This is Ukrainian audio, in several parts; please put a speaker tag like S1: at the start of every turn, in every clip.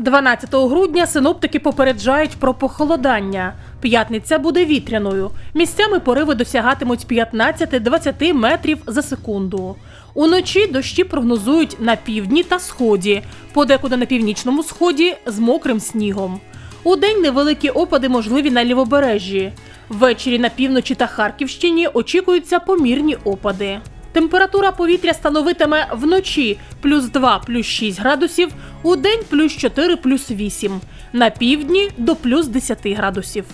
S1: 12 грудня синоптики попереджають про похолодання. П'ятниця буде вітряною. Місцями пориви досягатимуть 15-20 метрів за секунду. Уночі дощі прогнозують на півдні та сході, подекуди на північному сході з мокрим снігом. Удень невеликі опади можливі на лівобережжі. Ввечері на півночі та Харківщині очікуються помірні опади. Температура повітря становитиме вночі плюс 2 плюс 6 градусів, у день плюс 4 плюс 8, на півдні до плюс 10 градусів.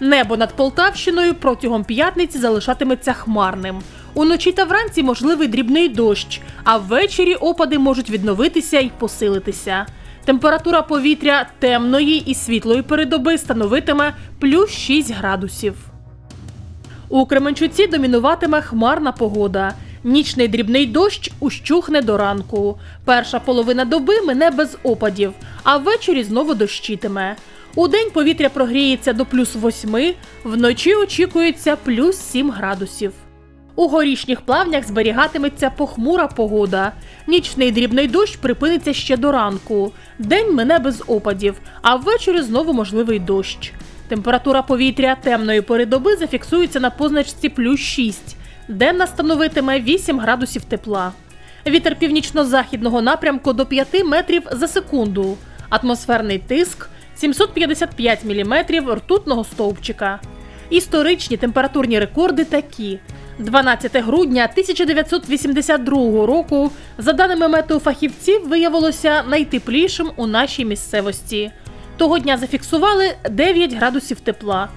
S1: Небо над Полтавщиною протягом п'ятниці залишатиметься хмарним. Уночі та вранці можливий дрібний дощ, а ввечері опади можуть відновитися і посилитися. Температура повітря темної і світлої передоби становитиме плюс 6 градусів. У Кременчуці домінуватиме хмарна погода. Нічний дрібний дощ ущухне до ранку. Перша половина доби мине без опадів, а ввечері знову дощитиме. Удень повітря прогріється до плюс 8, вночі очікується плюс 7 градусів. У горішніх плавнях зберігатиметься похмура погода. Нічний дрібний дощ припиниться ще до ранку. День мине без опадів, а ввечері знову можливий дощ. Температура повітря темної пори доби зафіксується на позначці плюс 6. Денна становитиме 8 градусів тепла. Вітер північно-західного напрямку до 5 метрів за секунду. Атмосферний тиск 755 міліметрів ртутного стовпчика. Історичні температурні рекорди такі. 12 грудня 1982 року, за даними метеофахівців, виявилося найтеплішим у нашій місцевості. Того дня зафіксували 9 градусів тепла.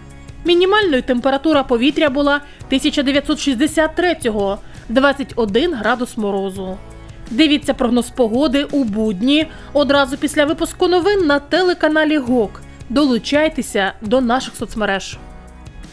S1: Мінімальною температура повітря була 1963-го – 21 градус морозу. Дивіться прогноз погоди у будні одразу після випуску новин на телеканалі ГОК. Долучайтеся до наших соцмереж.